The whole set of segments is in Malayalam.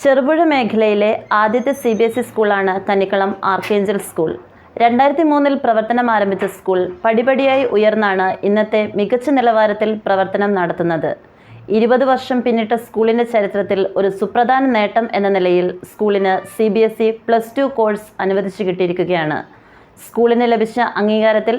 ചെറുപുഴ മേഖലയിലെ ആദ്യത്തെ സി ബി എസ് ഇ സ്കൂളാണ് കന്നിക്കളം ആർക്കേഞ്ചൽ സ്കൂൾ രണ്ടായിരത്തി മൂന്നിൽ പ്രവർത്തനം ആരംഭിച്ച സ്കൂൾ പടിപടിയായി ഉയർന്നാണ് ഇന്നത്തെ മികച്ച നിലവാരത്തിൽ പ്രവർത്തനം നടത്തുന്നത്. ഇരുപത് വർഷം പിന്നിട്ട സ്കൂളിന്റെ ചരിത്രത്തിൽ ഒരു സുപ്രധാന നേട്ടം എന്ന നിലയിൽ സ്കൂളിന് C B S E plus two course അനുവദിച്ചു കിട്ടിയിരിക്കുകയാണ്. സ്കൂളിന് ലഭിച്ച അംഗീകാരത്തിൽ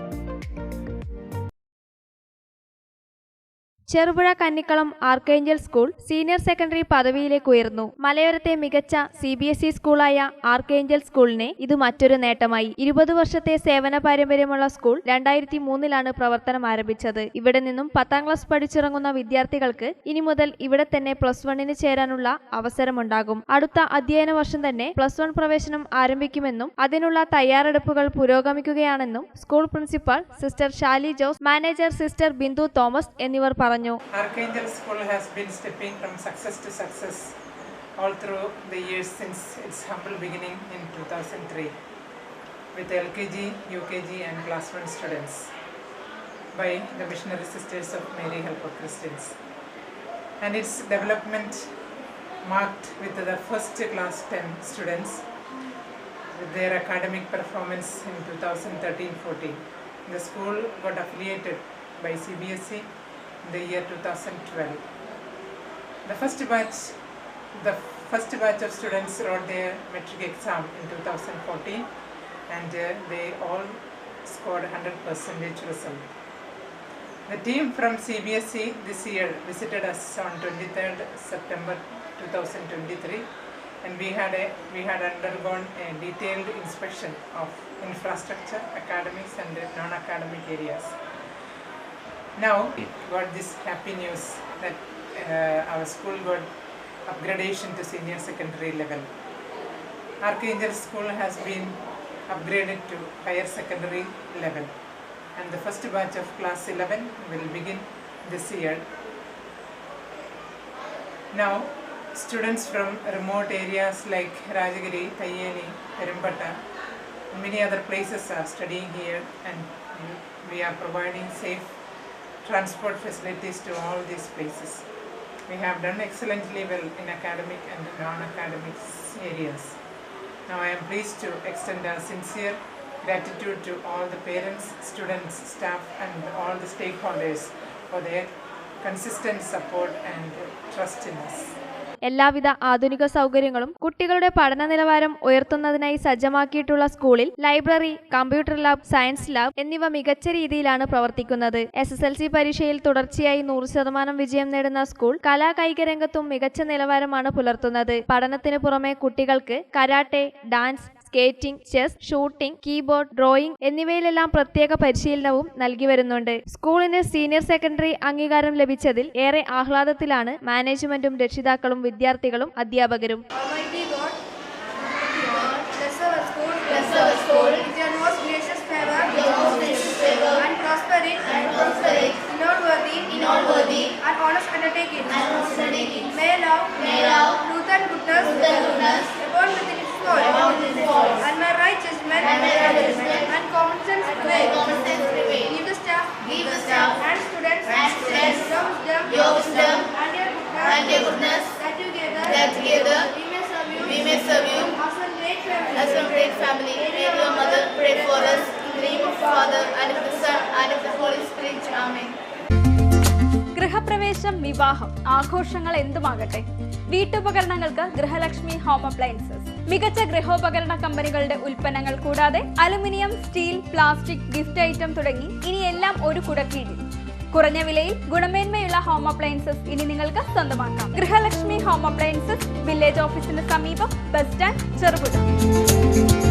Cherupuzha Kannikkalam Archangel school senior secondary പദവിയിലേക്ക് ഉയർന്നു മലയോരത്തെ മികച്ച സി ബി എസ് ഇ സ്കൂളായ ആർക്കേഞ്ചൽ സ്കൂളിനെ ഇത് മറ്റൊരു നേട്ടമായി. ഇരുപത് വർഷത്തെ സേവന പാരമ്പര്യമുള്ള സ്കൂൾ രണ്ടായിരത്തി മൂന്നിലാണ് പ്രവർത്തനം ആരംഭിച്ചത്. ഇവിടെ നിന്നും പത്താം ക്ലാസ് പഠിച്ചിറങ്ങുന്ന വിദ്യാർത്ഥികൾക്ക് ഇനി മുതൽ ഇവിടെ തന്നെ പ്ലസ് വണ്ണിന് ചേരാനുള്ള അവസരമുണ്ടാകും. അടുത്ത അധ്യയന വർഷം തന്നെ പ്ലസ് വൺ പ്രവേശനം ആരംഭിക്കുമെന്നും അതിനുള്ള തയ്യാറെടുപ്പുകൾ പുരോഗമിക്കുകയാണെന്നും school principal sister Shali Jose manager sister Bindu Thomas എന്നിവർ പറഞ്ഞു. Archangel School has been stepping from success to success all through the years since its humble beginning in 2003 with LKG, UKG and Class 1 students by the Missionary Sisters of Mary Help of Christians. And its development marked with the first class 10 students with their academic performance in 2013-14. The school got affiliated by CBSE the year 2012. The first batch, the first batch of students wrote their metric exam in 2014, and uh, they all scored 100 percentage result. The team from CBSE this year visited us on 23rd September 2023 and we had a we had undergone a detailed inspection of infrastructure, academics and non-academic areas. Now got this happy news that uh, our school got upgradation to senior secondary level. Archangel School has been upgraded to higher secondary level and the first batch of class 11 will begin this year. Now students from remote areas like Rajagiri, Thayyeni, Perimpata and many other places are studying here and we are providing safe transport facilities to all these places. We have done excellently well in academic and non-academic areas. Now I am pleased to extend our sincere gratitude to all the parents, students, staff and all the stakeholders for their consistent support and trust in us. എല്ലാവിധ ആധുനിക സൗകര്യങ്ങളും കുട്ടികളുടെ പഠന നിലവാരം ഉയർത്തുന്നതിനായി സജ്ജമാക്കിയിട്ടുള്ള സ്കൂളിൽ library computer lab science lab എന്നിവ മികച്ച രീതിയിലാണ് പ്രവർത്തിക്കുന്നത്. എസ് എസ് എൽ സി പരീക്ഷയിൽ തുടർച്ചയായി നൂറ് ശതമാനം വിജയം നേടുന്ന സ്കൂൾ കലാ കായിക രംഗത്തും മികച്ച നിലവാരമാണ് പുലർത്തുന്നത്. പഠനത്തിന് പുറമെ കുട്ടികൾക്ക് karate dance skating chess shooting keyboard drawing എന്നിവയിലെല്ലാം പ്രത്യേക പരിശീലനവും നൽകി വരുന്നുണ്ട് സ്കൂളിന് സീനിയർ സെക്കൻഡറി അംഗീകാരം ലഭിച്ചതിൽ ഏറെ ആഹ്ലാദത്തിലാണ് മാനേജ്മെന്റും രക്ഷിതാക്കളും വിദ്യാർത്ഥികളും അധ്യാപകരും May love, may our family. May your mother pray for us, in the name of the Father, and of the Son, and of the Holy Spirit. Amen. ഗൃഹപ്രവേശം വിവാഹം ആഘോഷങ്ങൾ എന്തുമാകട്ടെ വീട്ടുപകരണങ്ങൾക്ക് ഗൃഹലക്ഷ്മി ഹോം അപ്ലയൻസസ് മികച്ച ഗൃഹോപകരണ കമ്പനികളുടെ ഉൽപ്പന്നങ്ങൾ കൂടാതെ aluminium steel plastic gift item തുടങ്ങി ഇനി എല്ലാം ഒരു കുടക്കീഴിൽ കുറഞ്ഞ വിലയിൽ ഗുണമേന്മയുള്ള ഹോം അപ്ലയൻസസ് ഇനി നിങ്ങൾക്ക് സ്വന്തമാക്കാം ഗൃഹലക്ഷ്മി ഹോം അപ്ലയൻസസ് വില്ലേജ് ഓഫീസിന് സമീപം ബസ് സ്റ്റാൻഡ് ചെറുപുഴ